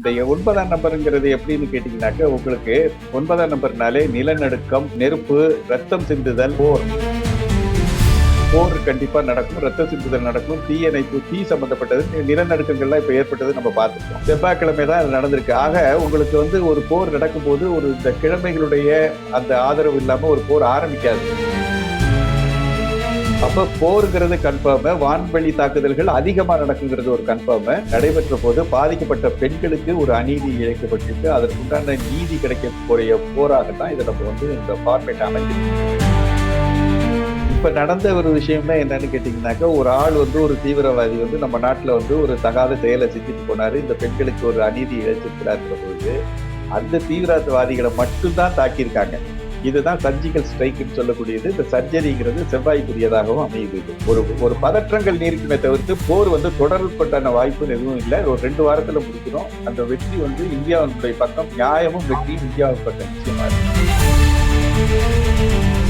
இந்த ஒன்பதாம் நம்பருங்கிறது எப்படின்னு கேட்டீங்கன்னாக்க உங்களுக்கு ஒன்பதாம் நம்பர்னாலே நிலநடுக்கம் நெருப்பு ரத்தம் சிந்துதல் போர். போர் கண்டிப்பா நடக்கும் ரத்த சிந்துதல் நடக்கும் தீயணைப்பு தீ சம்பந்தப்பட்டது நிலநடுக்கங்கள்லாம் இப்ப ஏற்பட்டது நம்ம பார்த்துருக்கோம். செவ்வாய்க்கிழமை தான் நடந்திருக்கு. ஆக உங்களுக்கு வந்து ஒரு போர் நடக்கும்போது ஒரு இந்த கிழமைகளுடைய அந்த ஆதரவு இல்லாம ஒரு போர் ஆரம்பிக்காது. அப்ப போருங்கிறது கன்ஃபார்ம் வான்வெளி தாக்குதல்கள் அதிகமா நடக்குங்கிறது ஒரு கன்ஃபார்ம் நடைபெற்ற போது பாதிக்கப்பட்ட பெண்களுக்கு ஒரு அநீதி இழைக்கப்பட்டிருக்கு. அதற்குண்டான நீதி கிடைக்கக்கூடிய போராக தான் இதை நம்ம வந்து இந்த ஃபார்மேட் அமைச்சிருக்கோம் இப்ப நடந்த ஒரு விஷயம்னா என்னன்னு கேட்டீங்கன்னாக்கா ஒரு ஆள் வந்து ஒரு தீவிரவாதி வந்து நம்ம நாட்டுல வந்து ஒரு தகாத செயலை செஞ்சுட்டு போனாரு. இந்த பெண்களுக்கு ஒரு அநீதி இழைச்சிருக்கிறாருங்கிற பொழுது அந்த தீவிரவாதிகளை மட்டும்தான் தாக்கியிருக்காங்க. இதுதான் சர்ஜிக்கல் ஸ்ட்ரைக்குன்னு சொல்லக்கூடியது. இந்த சர்ஜரிங்கிறது செவ்வாய்க்குரியதாகவும் அமையுது. ஒரு ஒரு பதற்றங்கள் நீருக்குமே தவிர்த்து போர் வந்து தொடர்பட்டான வாய்ப்பு எதுவும் இல்லை. ஒரு ரெண்டு வாரத்தில் முடிக்கிறோம். அந்த வெற்றி வந்து இந்தியாவினுடைய பக்கம் நியாயமும் வெற்றியும் இந்தியாவின் பக்கம் நிச்சயமா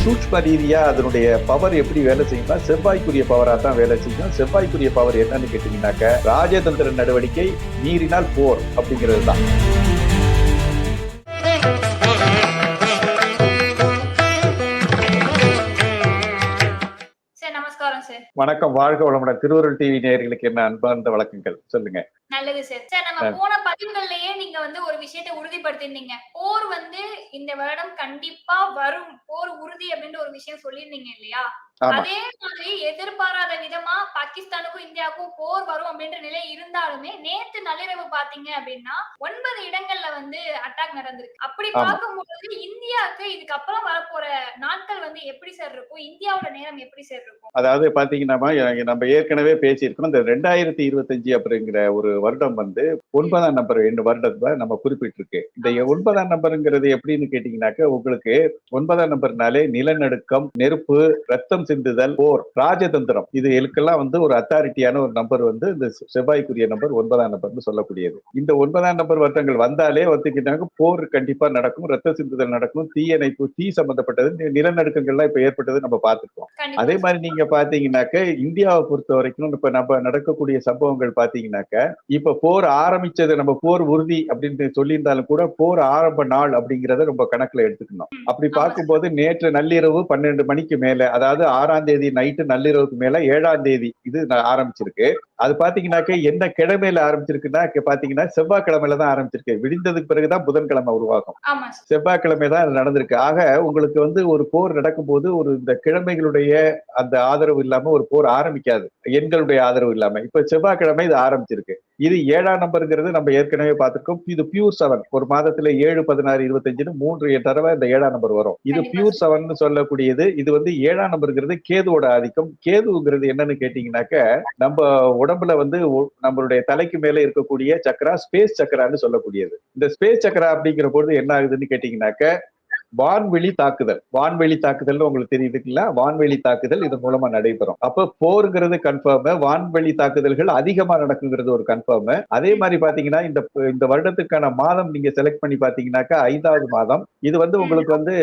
சூட்ச்ம ரீதியா அதனுடைய பவர் எப்படி வேலை செய்யும்னா செவ்வாய்க்குரிய பவரா தான் வேலை செய்யும். செவ்வாய்க்குரிய பவர் என்னன்னு கேட்டீங்கன்னாக்க ராஜதந்திர நடவடிக்கை மீறினால் போர் அப்படிங்கிறது தான். சார் வணக்கம் வாழ்க வளமுடன். திருவருள் டிவி நேயர்களுக்கு என்ன அன்பார்ந்த வழக்கங்கள் சொல்லுங்க. நல்லது சார். சார் நம்ம போன பதிவுகள்லயே நீங்க வந்து ஒரு விஷயத்தை உறுதிப்படுத்திருந்தீங்க போர் வந்து இந்த வருடம் கண்டிப்பா வரும். போர் உறுதி அப்படின்ற ஒரு விஷயம் சொல்லியிருந்தீங்க இல்லையா? அதே மாதிரி எதிர்பாராத விதமா பாகிஸ்தானுக்கும் இந்தியாவுக்கும் போர் வரும் அப்படின்ற நிலை இருந்தாலுமே நேத்து நள்ளிரவு பாத்தீங்க அப்படின்னா ஒன்பது இடங்கள்ல வந்து அட்டாக் நடந்திருக்கு. அப்படி. பார்க்கும்போது இந்தியாவுக்கு இதுக்கப்புறம் வரப்போற நாட்கள் வந்து எப்படி சார் இருக்கும்? இந்தியாவோட நேரம் எப்படி சார் இருக்கும்? அதாவது பாத்தீங்கன்னா நம்ம ஏற்கனவே பேசியிருக்கோம் இந்த ரெண்டாயிரத்தி இருபத்தஞ்சு அப்படிங்கிற ஒரு வருடம் வந்து ஒன்பதாம் நம்பர் ரெண்டு வருடத்துல நம்ம குறிப்பிட்டிருக்கு. இந்த. ஒன்பதாம் நம்பருங்கிறது எப்படின்னு கேட்டீங்கன்னாக்க உங்களுக்கு ஒன்பதாம் நம்பர்னாலே நிலநடுக்கம் நெருப்பு ரத்தம் சிந்துதல் போர் ராஜதந்திரம். இது இதுக்கெல்லாம் வந்து ஒரு அத்தாரிட்டியான ஒரு நம்பர் வந்து இந்த செவ்வாய்க்குரிய நம்பர் ஒன்பதாம் நம்பர்னு சொல்லக்கூடியது. இந்த ஒன்பதாம் நம்பர் வருடங்கள் வந்தாலே வந்துக்கிட்டாங்க போர் கண்டிப்பா நடக்கும் ரத்த சிந்துதல் நடக்கும் தீயணைப்பு தீ சம்பந்தப்பட்டது நிலநடுக்கங்கள்லாம் இப்ப ஏற்பட்டது நம்ம பார்த்திருக்கோம். அதே மாதிரி நீங்க பாத்தீங்கன்னாக்க இந்தியாவை பொறுத்த வரைக்கும் இப்ப நம்ம நடக்கக்கூடிய சம்பவங்கள் பாத்தீங்கன்னாக்க இப்ப போர் ஆரம்பிச்சது நம்ம போர் உறுதி அப்படின்னு சொல்லியிருந்தாலும் கூட போர் ஆரம்ப நாள் அப்படிங்கறத ரொம்ப கணக்குல எடுத்துக்கணும். அப்படி. பார்க்கும்போது நேற்று நள்ளிரவு பன்னெண்டு மணிக்கு மேல அதாவது ஆறாம் தேதி நைட்டு நள்ளிரவுக்கு மேல ஏழாம் தேதி இது ஆரம்பிச்சிருக்கு. அது பாத்தீங்கன்னாக்க என்ன கிழமையில ஆரம்பிச்சிருக்குன்னா பாத்தீங்கன்னா செவ்வாய்க்கிழமையில தான் ஆரம்பிச்சிருக்கு. விடிந்ததுக்கு பிறகுதான் புதன்கிழமை உருவாகும். செவ்வாய்க்கிழமை தான் நடந்திருக்கு. ஆக உங்களுக்கு வந்து ஒரு போர் நடக்கும்போது ஒரு இந்த கிழமைகளுடைய அந்த ஆதரவு இல்லாம ஒரு போர் ஆரம்பிக்காது. எண்களுடைய ஆதரவு இல்லாம. இப்ப செவ்வாய்க்கிழமை இது ஆரம்பிச்சிருக்கு. இது ஏழாம் நம்பருங்கிறது நம்ம ஏற்கனவே பார்த்திருக்கோம். இது பியூர் செவன் ஒரு மாதத்துல ஏழு பதினாறு இருபத்தஞ்சுன்னு மூன்று தடவை இந்த ஏழாம் நம்பர் வரும். இது பியூர் செவன் சொல்லக்கூடியது. இது வந்து ஏழாம் நம்பருங்கிறது கேதுவோட ஆதிக்கம். கேதுங்கிறது என்னன்னு கேட்டீங்கன்னாக்க நம்ம உடம்புல வந்து நம்மளுடைய தலைக்கு மேல இருக்கக்கூடிய சக்கரா ஸ்பேஸ் சக்கரான்னு சொல்லக்கூடியது. இந்த ஸ்பேஸ் சக்கரா அப்படிங்கிற பொழுது என்ன ஆகுதுன்னு கேட்டீங்கன்னாக்க வான்வெளி தாக்குதல். வான்வெளி தாக்குதல் உங்களுக்கு தெரியுதுங்களா வான்வெளி தாக்குதல் இது மூலமா நடைபெறும். அப்ப போருங்கிறது கன்ஃபார்ம் வான்வெளி தாக்குதல்கள் அதிகமா நடக்குங்கிறது ஒரு கன்ஃபார்ம் அதே மாதிரி பாத்தீங்கன்னா இந்த இந்த வருடத்துக்கான மாதம் நீங்க செலக்ட் பண்ணி பாத்தீங்கன்னாக்கா ஐந்தாவது மாதம். இது வந்து உங்களுக்கு வந்து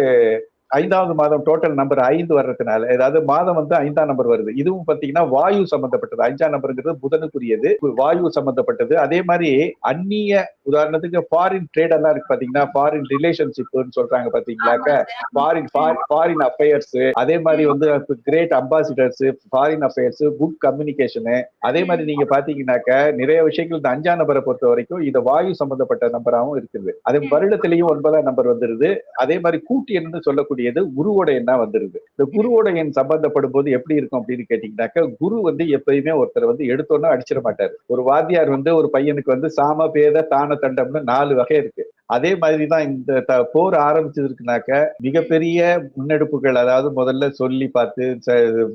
ஐந்தாவது மாதம் டோட்டல் நம்பர் ஐந்து வர்றதுனால அதாவது மாதம் வந்து ஐந்தாம் நம்பர் வருது. இதுவும் பாத்தீங்கன்னா வாயு சம்பந்தப்பட்டது. அஞ்சாம் நம்பருங்கிறது புதனுக்குரியது. வாயு சம்பந்தப்பட்டது. அதே மாதிரி அந்நிய உதாரணத்துக்கு ஃபாரின் ட்ரேட் எல்லாம் இருக்கு பாத்தீங்கன்னா ஃபாரின் ரிலேஷன்ஷிப்னு சொல்றாங்க பாத்தீங்களாக்க. ஃபாரின் ஃபாரின் அஃபேர்ஸ் அதே மாதிரி வந்து great ambassadors foreign affairs good communication அதே மாதிரி நீங்க பாத்தீங்கன்னாக்க நிறைய விஷயங்கள் இந்த அஞ்சாம் நம்பரை பொறுத்த வரைக்கும் இது வாயு சம்பந்தப்பட்ட நம்பராகவும் இருக்குது. அதே வருடத்திலையும் ஒன்பதாம் நம்பர் வந்துருது. அதே மாதிரி கூட்டு எண்ணு சொல்லக்கூடியது குருவோட எண்ணா வந்துருது. இந்த குருவோட எண் சம்பந்தப்படும் போது எப்படி இருக்கும் அப்படின்னு கேட்டீங்கன்னாக்க குரு வந்து எப்பயுமே ஒருத்தர் வந்து எடுத்தோன்னா அடிச்சிட மாட்டாரு. ஒரு வாத்தியார் வந்து ஒரு பையனுக்கு வந்து சாம பேத தான தண்டம்னு நாலு வகை இருக்கு. அதே மாதிரி தான் இந்த த- போர் ஆரம்பிச்சதுக்குனாக்க மிகப்பெரிய முன்னெடுப்புகள் அதாவது முதல்ல சொல்லி பார்த்து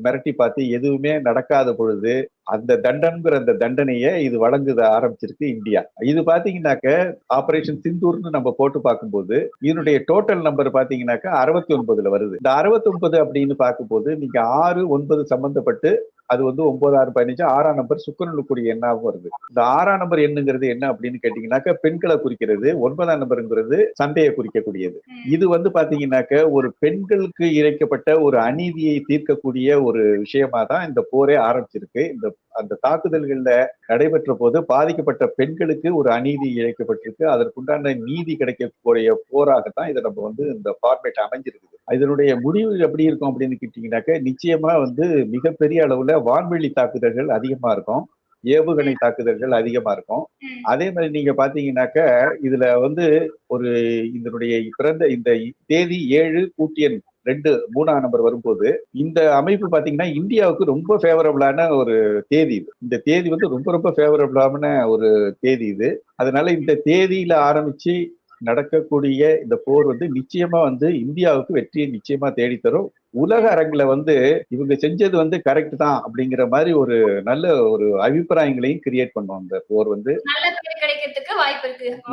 மிரட்டி பார்த்து எதுவுமே நடக்காத பொழுது அந்த தண்டன்கிற அந்த தண்டனையை இது வழங்குத ஆரம்பிச்சிருக்கு இந்தியா. இது பாத்தீங்கன்னாக்க ஆபரேஷன் சிந்தூர்னு நம்ம போட்டு பார்க்கும்போது இதனுடைய டோட்டல் நம்பர் பாத்தீங்கன்னாக்க அறுபத்தி ஒன்பதுல வருது. இந்த அறுபத்தி ஒன்பது அப்படின்னு பார்க்கும்போது நீங்க ஆறு ஒன்பது சம்பந்தப்பட்டு அது வந்து ஒன்பதாறு பதினஞ்சு ஆறாம் நம்பர் சுக்கரனுக்குரிய எண்ணாகவும் வருது. இந்த ஆறாம் நம்பர் எண்ணுங்கிறது என்ன அப்படின்னு கேட்டீங்கன்னாக்க பெண்களை குறிக்கிறது ஒன்பதாம் நம்பருங்கிறது சண்டையை குறிக்கக்கூடியது. இது வந்து பாத்தீங்கன்னாக்க ஒரு பெண்களுக்கு இழைக்கப்பட்ட ஒரு அநீதியை தீர்க்கக்கூடிய ஒரு விஷயமா தான் இந்த போரே ஆரம்பிச்சிருக்கு. இந்த அந்த தாக்குதல்கள்ல நடைபெற்ற போது பாதிக்கப்பட்ட பெண்களுக்கு ஒரு அநீதி இழைக்கப்பட்டிருக்கு. அதற்குண்டான நீதி கிடைக்கக்கூடிய போராகத்தான் இதை நம்ம வந்து இந்த ஃபார்மேட் அமைஞ்சிருக்குது. இதனுடைய முடிவு எப்படி இருக்கும் அப்படின்னு கேட்டீங்கன்னாக்க நிச்சயமா வந்து மிகப்பெரிய அளவுல வான்வெளி தாக்குதல்கள் அதிகமா இருக்கும். ஏவுகணை தாக்குதல்கள் அதிகமா இருக்கும். அதே மாதிரி நீங்க பாத்தீங்கன்னாக்க இதுல வந்து ஒரு இதனுடைய பிறந்த இந்த தேதி ஏழு கூட்டியன் ரெண்டு மூணாம் நம்பர் வரும்போது இந்த அமைப்பு பாத்தீங்கன்னா இந்தியாவுக்கு ரொம்ப ஃபேவரபிளான ஒரு தேதி இது. இந்த தேதி வந்து ரொம்ப ரொம்ப ஃபேவரபிளான ஒரு தேதி இது. அதனால இந்த தேதியில ஆரம்பிச்சு நடக்கக்கூடிய இந்த போர் வந்து நிச்சயமா வந்து இந்தியாவுக்கு வெற்றியை நிச்சயமா தேடித்தரும். உலக அரங்குல வந்து இவங்க செஞ்சது வந்து கரெக்ட் தான் அப்படிங்கிற மாதிரி ஒரு நல்ல ஒரு அபிப்பிராயங்களையும் கிரியேட் பண்ணும் அந்த போர் வந்து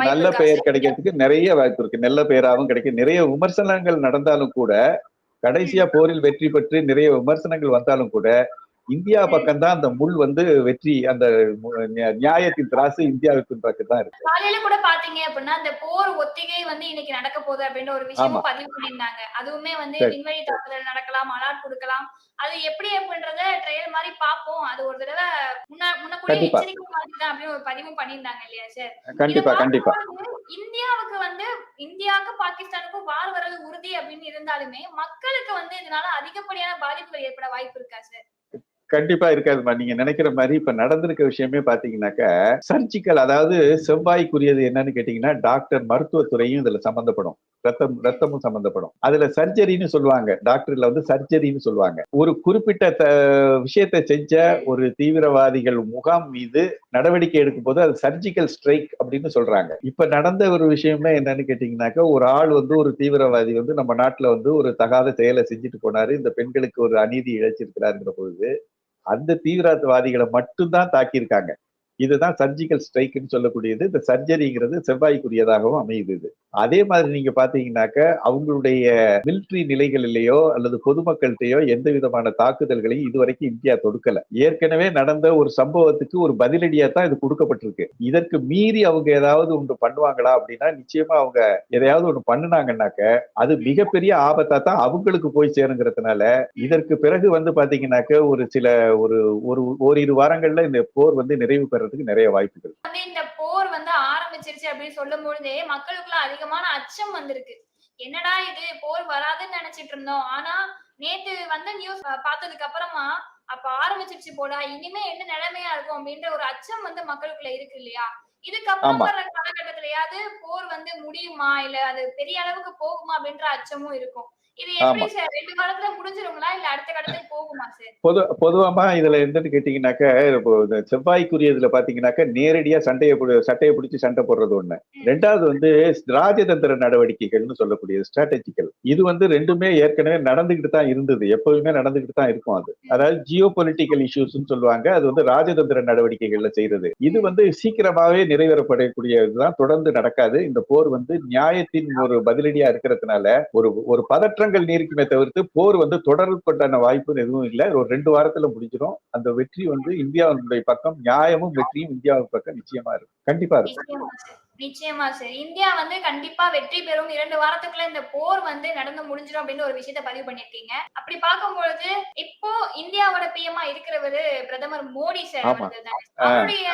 நல்ல பெயர்? கிடைக்கிறதுக்கு நிறைய வாய்ப்பு இருக்கு. நல்ல பெயராகவும் கிடைக்கும் நிறைய விமர்சனங்கள் நடந்தாலும் கூட கடைசியா போரில் வெற்றி பெற்று நிறைய விமர்சனங்கள் வந்தாலும் கூட இந்தியா பக்கம்தான் அந்த முள் வந்து வெற்றி அந்த நியாயத்தின் திராசு இந்தியாவின் பக்கம் தான் இருக்கு. காலையில கூட பாத்தீங்க அப்படின்னா இந்த போர் ஒத்திகை வந்து இன்னைக்கு நடக்க போகுது அப்படின்ற ஒரு ஆமா. விஷயமும் பதிவு பண்ணியிருந்தாங்க. அதுவுமே வந்து. விண்வெளி தாக்குதல் நடக்கலாம் அலாட் கொடுக்கலாம். அது எப்படி அப்படின்றத ட்ரையல் மாதிரி பாப்போம். அது ஒரு தடவை முன்ன முன்னக்கூடிய கண்டிப்பா. எச்சரிக்கை மாதிரி தான் அப்படின்னு ஒரு பதிவும் பண்ணியிருந்தாங்க இல்லையா சார்? கண்டிப்பா கண்டிப்பா. இந்தியாவுக்கு வந்து இந்தியாவுக்கும் பாகிஸ்தானுக்கும் வார் வர்றது உறுதி அப்படின்னு இருந்தாலுமே மக்களுக்கு வந்து இதனால அதிகப்படியான பாதிப்புகள் ஏற்பட வாய்ப்பு இருக்கா சார்? கண்டிப்பா இருக்காதுமா. நீங்க நினைக்கிற மாதிரி இப்ப நடந்திருக்க விஷயமே பாத்தீங்கன்னாக்க சர்ஜிக்கல் அதாவது செவ்வாய்க்குரியது என்னன்னு கேட்டீங்கன்னா டாக்டர் மருத்துவத்துறையும் இதுல சம்பந்தப்படும். ரத்தம் ரத்தமும் சம்பந்தப்படும். அதுல சர்ஜரின்னு சொல்லுவாங்க. டாக்டர்ல வந்து சர்ஜரின்னு சொல்லுவாங்க. ஒரு குறிப்பிட்ட த- விஷயத்தை செஞ்ச ஒரு தீவிரவாதிகள் முகாம் மீது நடவடிக்கை எடுக்கும் போது அது சர்ஜிக்கல் ஸ்ட்ரைக் அப்படின்னு சொல்றாங்க. இப்ப நடந்த ஒரு விஷயமே என்னன்னு கேட்டீங்கன்னாக்க ஒரு ஆள் வந்து ஒரு தீவிரவாதி வந்து நம்ம நாட்டுல வந்து ஒரு தகாத செயலை செஞ்சுட்டு போனாரு. இந்த பெண்களுக்கு ஒரு அநீதி இழைச்சிருக்கிறாருங்கிற பொழுது அந்த தீவிரவாதிகளை மட்டும்தான் தாக்கியிருக்காங்க. இதுதான் சர்ஜிக்கல் ஸ்ட்ரைக்னு சொல்லக்கூடியது. இந்த சர்ஜரிங்கிறது செவ்வாய்க்குரியதாகவும் அமையுது இது. அதே மாதிரி நீங்க பாத்தீங்கன்னாக்க அவங்களுடைய மிலிட்ரி நிலைகளிலேயோ அல்லது பொதுமக்கள்கிட்டயோ எந்த விதமான தாக்குதல்களையும் இதுவரைக்கும் இந்தியா தொடுக்கல. ஏற்கனவே நடந்த ஒரு சம்பவத்துக்கு ஒரு பதிலடியா தான் இது கொடுக்கப்பட்டிருக்கு. இதற்கு மீறி அவங்க ஏதாவது ஒன்று பண்ணுவாங்களா அப்படின்னா நிச்சயமா அவங்க எதையாவது ஒன்று பண்ணினாங்கன்னாக்க அது மிகப்பெரிய ஆபத்தா தான் அவங்களுக்கு போய் சேருங்கிறதுனால இதற்கு பிறகு வந்து பாத்தீங்கன்னாக்க ஒரு சில ஒரு ஒரு ஓரிரு வாரங்கள்ல இந்த போர் வந்து நிறைவு பெறறதுக்கு நிறைய வாய்ப்புகள். இந்த போர் வந்து ஆரம்பிச்சிருச்சு அப்படின்னு சொல்லும் பொழுதே மக்களுக்குள்ள அதிகமான அச்சம் வந்திருக்கு. என்னடா இது? போர் வராதுன்னு நினைச்சிட்டு இருந்தோம். ஆனா நேத்து வந்த நியூஸ் பார்த்ததுக்கு அப்புறமா அப்ப ஆரம்பிச்சிருச்சு போடா இனிமே என்ன நிலைமையா இருக்கும் அப்படின்ற ஒரு அச்சம் வந்து மக்களுக்குள்ள இருக்கு இல்லையா? இதுக்கப்புறம். வர காலகட்டத்திலயாவது போர் வந்து முடியுமா? இல்ல அது பெரிய அளவுக்கு போகுமா அப்படின்ற அச்சமும் இருக்கும். பொதுவாமா இதுல என்னன்னு கேட்டீங்கன்னாக்க இப்போ இந்த செவ்வாய்க்குரியதுல பாத்தீங்கன்னாக்க நேரடியா சண்டையை சட்டையை பிடிச்சி சண்டை போடுறது ஒண்ணு. ரெண்டாவது வந்து ராஜதந்திர நடவடிக்கைகள்னு சொல்லக்கூடியது ஸ்ட்ராட்டஜிக்கல் இது வந்து ரெண்டுமே ஏற்கனவே நடந்துகிட்டு தான் இருந்தது. எப்பவுமே நடந்துகிட்டு தான் இருக்கும் அது. அதாவது ஜியோ பொலிட்டிக்கல் இஷ்யூஸ்னு சொல்லுவாங்க. அது வந்து ராஜதந்திர நடவடிக்கைகள்ல செய்யறது. இது வந்து சீக்கிரமாவே நிறைவேறப்படக்கூடியதுதான். தொடர்ந்து நடக்காது. இந்த போர் வந்து நியாயத்தின் ஒரு பதிலடியா இருக்கிறதுனால ஒரு ஒரு பதற்றங்கள் நீருக்குமே தவிர்த்து போர் வந்து தொடர்பட்டான வாய்ப்பு எதுவும் இல்லை. ஒரு ரெண்டு வாரத்துல முடிஞ்சிடும் அந்த வெற்றி வந்து இந்தியாவுடைய பக்கம் நியாயமும் வெற்றியும் இந்தியாவின் பக்கம் நிச்சயமா இருக்கும். கண்டிப்பா இருக்கும். நிச்சயமா சார். இந்தியா வந்து கண்டிப்பா வெற்றி பெறும். இரண்டு வாரத்துக்குள்ள இந்த போர் வந்து நடந்து முடிஞ்சிடும் அப்படின்னு ஒரு விஷயத்த பதிவு பண்ணிருக்கீங்க அப்படி பார்க்கும்பொழுது இப்போ இந்தியாவோட பிஎம்ஆ இருக்கிறவரு பிரதமர் மோடி சார் அவருடைய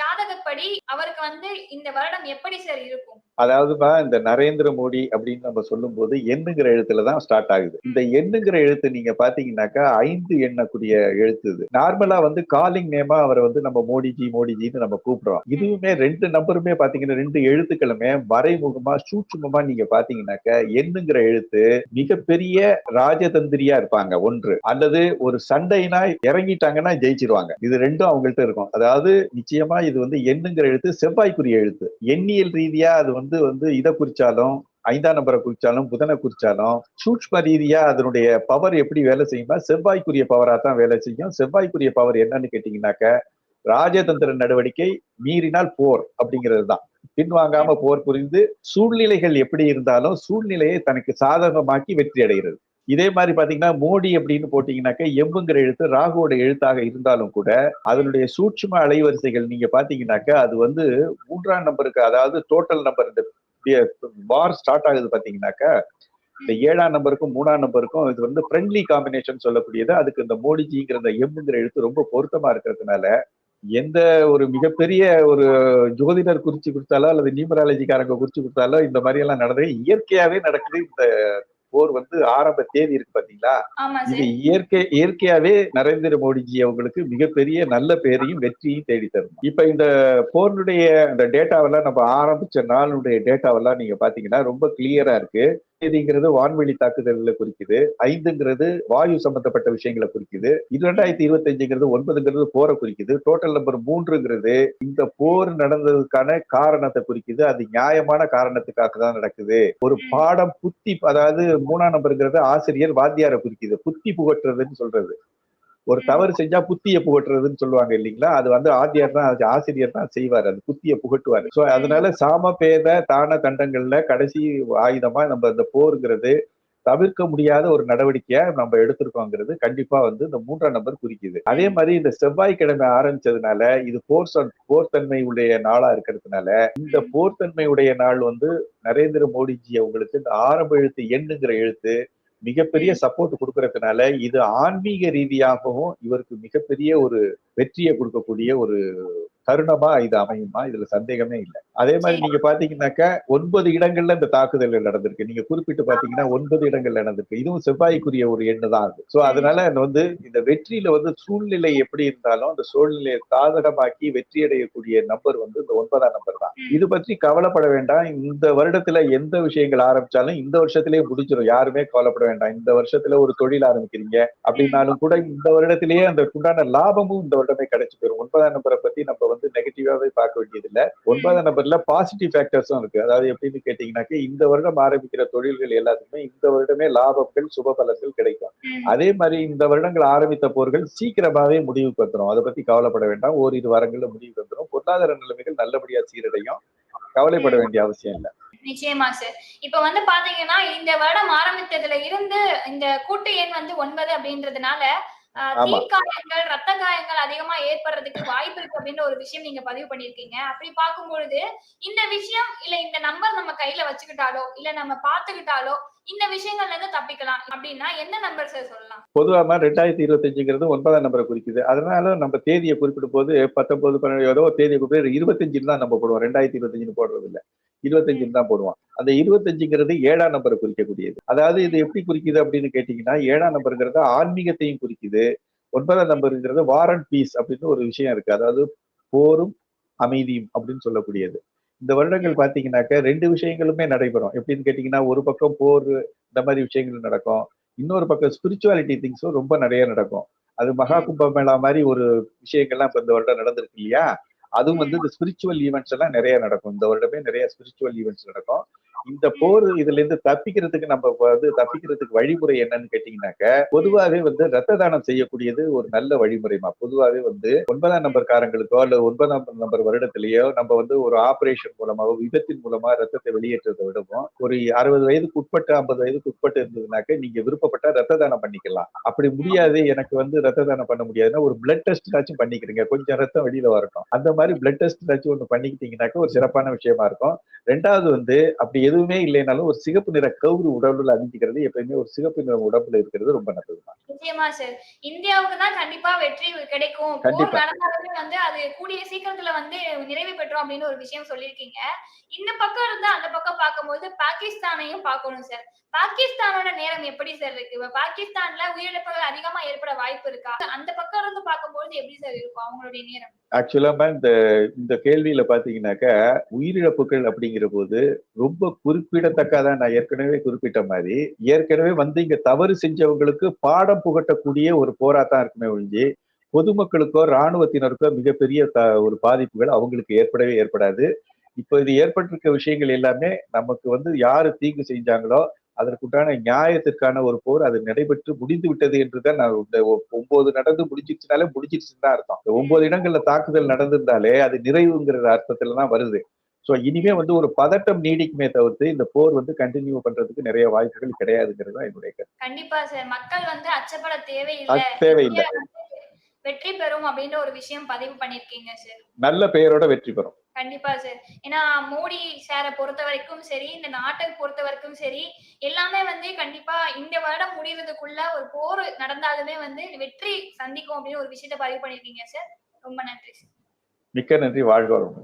ஜாதகப்படி அவருக்கு வந்து இந்த வருடம் எப்படி சார் இருக்கும்? அதாவதுப்பா இந்த நரேந்திர மோடி அப்படின்னு நம்ம சொல்லும்போது எண்ணுங்கிற எழுத்துல தான் ஸ்டார்ட் ஆகுது. இந்த எண்ணுங்கிற எழுத்து நீங்க பாத்தீங்கன்னாக்கா ஐந்து எண்ணக்கூடிய எழுத்து இது. நார்மலா வந்து காலிங் நேமா அவரை வந்து நம்ம மோடிஜி மோடிஜின்னு நம்ம கூப்பிடுறோம். இதுவுமே ரெண்டு நம்பருமே பாத்தீங்கன்னா ரெண்டு எழுத்துக்களுமே மறைமுகமா சூட்சுமமா நீங்க பாத்தீங்கன்னாக்க என்னங்கிற எழுத்து மிகப்பெரிய ராஜதந்திரியா இருப்பாங்க ஒன்று. அல்லது ஒரு சண்டைனா இறங்கிட்டாங்கன்னா ஜெயிச்சிருவாங்க. இது ரெண்டும் அவங்கள்ட்ட இருக்கும். அதாவது நிச்சயமா இது வந்து எண்ணுங்கிற எழுத்து செவ்வாய்க்குரிய எழுத்து. எண்ணியல் ரீதியா அது வந்து வந்து இதை குறிச்சாலும் ஐந்தாம் நம்பரை குறிச்சாலும் புதனை குறிச்சாலும் சூட்ச்ம ரீதியா அதனுடைய பவர் எப்படி வேலை செய்யுமா? செவ்வாய்க்குரிய பவரா தான் வேலை செய்யும். செவ்வாய்க்குரிய பவர் என்னன்னு கேட்டீங்கன்னாக்க ராஜதந்திர நடவடிக்கை மீறினால் போர் அப்படிங்கிறது தான் பின்வாங்காம போர் புரிந்து சூழ்நிலைகள் எப்படி இருந்தாலும் சூழ்நிலையை தனக்கு சாதகமாக்கி வெற்றி அடைகிறது. இதே மாதிரி பாத்தீங்கன்னா மோடி அப்படின்னு போட்டீங்கன்னாக்க எம்புங்கிற எழுத்து ராகுவோட எழுத்தாக இருந்தாலும் கூட அதனுடைய சூட்சும அலைவரிசைகள் நீங்க பாத்தீங்கன்னாக்க அது வந்து மூன்றாம் நம்பருக்கு அதாவது டோட்டல் நம்பர் இந்த வார் ஸ்டார்ட் ஆகுது பாத்தீங்கன்னாக்க இந்த ஏழாம் நம்பருக்கும் மூணாம் நம்பருக்கும் இது வந்து ஃப்ரெண்ட்லி காம்பினேஷன் சொல்லக்கூடியது. அதுக்கு இந்த மோடிஜிங்கிற இந்த எம்ங்கிற எழுத்து ரொம்ப பொருத்தமா இருக்கிறதுனால எந்த ஒரு மிகப்பெரிய ஒரு ஜோதிடர் குறிச்சு கொடுத்தாலோ அல்லது நியூமராலஜிக்காரங்க குறிச்சு கொடுத்தாலோ இந்த மாதிரி எல்லாம் நடந்தது. இயற்கையாவே நடக்குது. இந்த போர் வந்து ஆரம்ப தேதி இருக்கு பாத்தீங்களா? இது இயற்கை இயற்கையாவே நரேந்திர மோடிஜி அவங்களுக்கு மிகப்பெரிய நல்ல பேரையும் வெற்றியும் தேடி தரும். இப்ப இந்த போர்னுடைய இந்த டேட்டாவெல்லாம் நம்ம ஆரம்பிச்ச நாளுடைய டேட்டாவெல்லாம் நீங்க பாத்தீங்கன்னா ரொம்ப கிளியரா இருக்கு. தேதிங்கிறது வான்வெளி தாக்குதல்களை குறிக்குது. ஐந்துங்கிறது வாயு சம்பந்தப்பட்ட விஷயங்களை குறிக்குது. இரண்டாயிரத்தி இருபத்தி அஞ்சுங்கிறது ஒன்பதுங்கிறது போரை குறிக்குது. டோட்டல் நம்பர் மூன்றுங்கிறது இந்த போர் நடந்ததுக்கான காரணத்தை குறிக்குது. அது நியாயமான காரணத்துக்காக தான் நடக்குது. ஒரு பாடம் புத்தி அதாவது மூணாம் நம்பருங்கிறது ஆசிரியர் வாத்தியாரை குறிக்குது. புத்தி புகட்டுறதுன்னு சொல்றது. ஒரு தவறு செஞ்சா புத்திய புகட்டுறதுன்னு சொல்லுவாங்க இல்லைங்களா? அது வந்து ஆத்தியார் தான் ஆசிரியர் தான் செய்வார். அது புத்திய புகட்டுவார். சோ அதனால சாம பேத தான தண்டங்கள்ல கடைசி ஆயுதமா நம்ம இந்த போருங்கிறது தவிர்க்க முடியாத ஒரு நடவடிக்கையா நம்ம எடுத்திருக்கோங்கிறது கண்டிப்பா வந்து இந்த மூன்றாம் நம்பர் குறிக்குது. அதே மாதிரி இந்த செவ்வாய்க்கிழமை ஆரம்பிச்சதுனால இது போர் போர்த்தன்மை உடைய நாளா இருக்கிறதுனால இந்த போர்த்தன்மை உடைய நாள் வந்து நரேந்திர மோடிஜி அவங்களுக்கு இந்த ஆரம்ப எழுத்து எண்ணுங்கிற எழுத்து மிகப்பெரிய சப்போர்ட் கொடுக்கறதுனால இது ஆன்மீக ரீதியாகவும் இவருக்கு மிகப்பெரிய ஒரு வெற்றியை கொடுக்கக்கூடிய ஒரு தருணமா இது அமையுமா? இதுல சந்தேகமே இல்லை. அதே மாதிரி நீங்க பாத்தீங்கன்னாக்க ஒன்பது இடங்கள்ல இந்த தாக்குதல்கள் நடந்திருக்கு. நீங்க குறிப்பிட்டு பாத்தீங்கன்னா ஒன்பது இடங்கள்ல நடந்திருக்கு. இதுவும் செவ்வாய்க்குரிய ஒரு எண்ணு தான் அது. சோ அதனால வந்து இந்த வெற்றியில வந்து சூழ்நிலை எப்படி இருந்தாலும் அந்த சூழ்நிலையை சாதகமாக்கி வெற்றி அடையக்கூடிய நம்பர் வந்து இந்த ஒன்பதாம் நம்பர் தான். இது பற்றி கவலைப்பட வேண்டாம். இந்த வருடத்துல எந்த விஷயங்கள் ஆரம்பிச்சாலும் இந்த வருஷத்திலேயே முடிஞ்சிடும் யாருமே கவலைப்பட வேண்டாம். இந்த வருஷத்துல ஒரு தொழில் ஆரம்பிக்கிறீங்க அப்படின்னாலும் கூட இந்த வருடத்திலேயே அந்த உண்டான லாபமும் இந்த வருடமே கிடைச்சு போயிடும் ஒன்பதாம் நம்பரை பத்தி நம்ம வந்து நெகட்டிவாவே பார்க்க வேண்டியது இல்ல ஒன்பதாம் நம்பர்ல பாசிட்டிவ் ஃபேக்டர்ஸும் இருக்கு. அதாவது எப்படின்னு கேட்டீங்கன்னாக்க இந்த வருடம் ஆரம்பிக்கிற தொழில்கள் எல்லாத்துக்குமே இந்த வருடமே லாபங்கள் சுப பலன்கள் கிடைக்கும். அதே மாதிரி இந்த வருடங்கள் ஆரம்பித்த போர்கள் சீக்கிரமாவே முடிவுக்கு வந்துடும் அதை பத்தி கவலைப்பட வேண்டாம். ஓரிரு வாரங்கள்ல முடிவுக்கு வந்துடும் பொருளாதார நிலைமைகள் நல்லபடியா சீரடையும். கவலைப்பட வேண்டிய அவசியம் இல்லை. நிச்சயமா சார் இப்ப வந்து பாத்தீங்கன்னா இந்த வருடம் ஆரம்பித்ததுல இருந்து இந்த கூட்டு எண் வந்து ஒன்பது அப்படின்றதுனால. தீக்காயங்கள் ரத்த காயங்கள் அதிகமா ஏற்படுறதுக்கு வாய்ப்பு இருக்கு அப்படின்ற ஒரு விஷயம் நீங்க பதிவு பண்ணிருக்கீங்க அப்படி பார்க்கும் பொழுது இந்த விஷயம் இல்ல இந்த நம்பர் நம்ம கையில வச்சுக்கிட்டாலோ இல்ல நம்ம பாத்துக்கிட்டாலோ இந்த விஷயங்கள்ல இருந்து தப்பிக்கலாம். அப்படின்னா என்ன நம்பர் சார் சொல்லலாம்? பொதுவாக ரெண்டாயிரத்தி இருபத்தஞ்சுங்கிறது ஒன்பதாம் நம்பரை குறிக்குது. அதனால நம்ம தேதியை குறிப்பிடும் போது பத்தொன்பது பன்னெண்டு ஏதோ தேதியை குறிப்பிட்டு இருபத்தஞ்சுன்னு தான் நம்ம போடுவோம். ரெண்டாயிரத்தி இருபத்தஞ்சுன்னு போடுறது இல்லை இருபத்தஞ்சுன்னு தான் போடுவோம். அந்த இருபத்தஞ்சுங்கிறது ஏழாம் நம்பரை குறிக்கக்கூடியது. அதாவது இது எப்படி குறிக்குது அப்படின்னு கேட்டீங்கன்னா ஏழாம் நம்பருங்கிறது ஆன்மீகத்தையும் குறிக்குது. ஒன்பதாம் நம்பருங்கிறது வார் அண்ட் பீஸ் அப்படின்னு ஒரு விஷயம் இருக்கு. அதாவது போரும் அமைதியும் அப்படின்னு சொல்லக்கூடியது. இந்த வருடங்கள் பாத்தீங்கன்னாக்க ரெண்டு விஷயங்களுமே நடைபெறும். எப்படின்னு கேட்டீங்கன்னா ஒரு பக்கம் போர் இந்த மாதிரி விஷயங்கள் நடக்கும். இன்னொரு பக்கம் ஸ்பிரிச்சுவாலிட்டி திங்ஸும் ரொம்ப நிறைய நடக்கும். அது மகா கும்பமேளா மாதிரி ஒரு விஷயங்கள்லாம் இப்ப இந்த வருடம் நடந்திருக்கு இல்லையா? அதுவும் வந்து இந்த ஸ்பிரிச்சுவல் ஈவெண்ட்ஸ் எல்லாம் நிறைய நடக்கும். இந்த வருடமே நிறைய ஸ்பிரிச்சுவல் ஈவெண்ட்ஸ் நடக்கும். இந்த போர் இதுல இருந்து தப்பிக்கிறதுக்கு நம்ம வந்து தப்பிக்கிறதுக்கு வழிமுறை என்னன்னு கேட்டீங்கன்னாக்க பொதுவாகவே வந்து ரத்த தானம் செய்யக்கூடியது ஒரு நல்ல வழிமுறைமா பொதுவாகவே வந்து ஒன்பதாம் நம்பர் காரங்களுக்கோ அல்லது ஒன்பதாம் நம்பர் வருடத்திலேயோ நம்ம வந்து ஒரு ஆபரேஷன் மூலமாவோ விபத்தின் மூலமா ரத்தத்தை வெளியேற்றதை விடவும் ஒரு அறுபது வயதுக்கு உட்பட்டு ஐம்பது வயதுக்கு உட்பட்டு இருந்ததுனாக்க நீங்க விருப்பப்பட்டா ரத்த தானம் பண்ணிக்கலாம். அப்படி முடியாது. எனக்கு வந்து ரத்த தானம் பண்ண முடியாதுன்னா ஒரு பிளட் டெஸ்ட் ஆச்சும் பண்ணிக்கிறீங்க. கொஞ்சம் ரத்தம் வெளியில வரட்டும். அந்த மாதிரி பிளட் டெஸ்ட் ஏதாச்சும் ஒன்று பண்ணிக்கிட்டீங்கன்னாக்க ஒரு சிறப்பான விஷயமா இருக்கும். ரெண்டாவது வந்து அப்படி எதுவுமே இல்லைனாலும் ஒரு சிகப்பு நிற கவுரு உடம்புல அணிஞ்சிக்கிறது எப்பயுமே ஒரு சிகப்பு நிறம் உடம்புல இருக்கிறது ரொம்ப நல்லதுதான் நிச்சயமா சார் இந்தியாவுக்கு தான் கண்டிப்பா வெற்றி கிடைக்கும். போர். நடந்தாலுமே வந்து அது கூடிய சீக்கிரத்துல வந்து நிறைவு பெற்றோம் அப்படின்னு ஒரு விஷயம் சொல்லியிருக்கீங்க. இந்த பக்கம் இருந்து அந்த பக்கம் பார்க்கும்போது பாகிஸ்தானையும் பார்க்கணும் சார் பாகிஸ்தானோட நேரம் எப்படி சார் இருக்கு? இப்ப பாகிஸ்தான்ல உயிரிழப்புகள் அதிகமா ஏற்பட வாய்ப்பு இருக்கா? அந்த பக்கம் இருந்து பார்க்கும்போது எப்படி சார் இருக்கும் அவங்களுடைய நேரம்? ஆக்சுவலா இந்த இந்த கேள்வியில பாத்தீங்கன்னாக்க உயிரிழப்புகள் அப்படிங்கிற போது ரொம்ப குறிப்பிடத்தக்கதான் நான் ஏற்கனவே குறிப்பிட்ட மாதிரி ஏற்கனவே வந்து இங்க தவறு செஞ்சவங்களுக்கு பாடம் புகட்டக்கூடிய ஒரு போராட்டம் இருக்குமே ஒழிஞ்சு பொதுமக்களுக்கோ இராணுவத்தினருக்கோ மிகப்பெரிய த- ஒரு பாதிப்புகள் அவங்களுக்கு ஏற்படவே ஏற்படாது. இப்போ இது ஏற்பட்டிருக்க விஷயங்கள் எல்லாமே நமக்கு வந்து யாரு தீங்கு செஞ்சாங்களோ அதற்குண்டான நியாயத்திற்கான ஒரு போர் அது நடைபெற்று முடிந்து விட்டது என்றுதான் நான் இந்த ஒன்பது நடந்து முடிஞ்சிருச்சுனாலே முடிஞ்சிருச்சுன்னு தான் அர்த்தம். இந்த ஒன்பது இடங்கள்ல தாக்குதல் நடந்திருந்தாலே அது நிறைவுங்கிற அர்த்தத்துல தான் வருது. சோ இனிமே வந்து ஒரு பதட்டம் நீடிக்குமே தவிர்த்து இந்த போர் வந்து கண்டினியூ பண்றதுக்கு நிறைய வாய்ப்புகள் கிடையாதுங்கிறது தான் என்னுடைய கருத்து. கண்டிப்பா சார். மக்கள் வந்து அச்சப்பட தேவையில்லை. தேவையில்லை. வெற்றி பெறும் அப்படின்ற ஒரு விஷயம் பதிவு பண்ணிருக்கீங்க சார். நல்ல பெயரோட வெற்றி பெறும். கண்டிப்பா சார் ஏன்னா மோடி சாரை பொறுத்த வரைக்கும் சரி இந்த நாட்டை பொறுத்த வரைக்கும் சரி எல்லாமே வந்து கண்டிப்பா இந்த வருடம் முடியறதுக்குள்ள ஒரு போர் நடந்தாலுமே வந்து வெற்றி சந்திக்கும் அப்படின்னு ஒரு விஷயத்த பதிவு பண்ணிருக்கீங்க சார் ரொம்ப நன்றி சார் மிக்க நன்றி. வாழ்க வரும்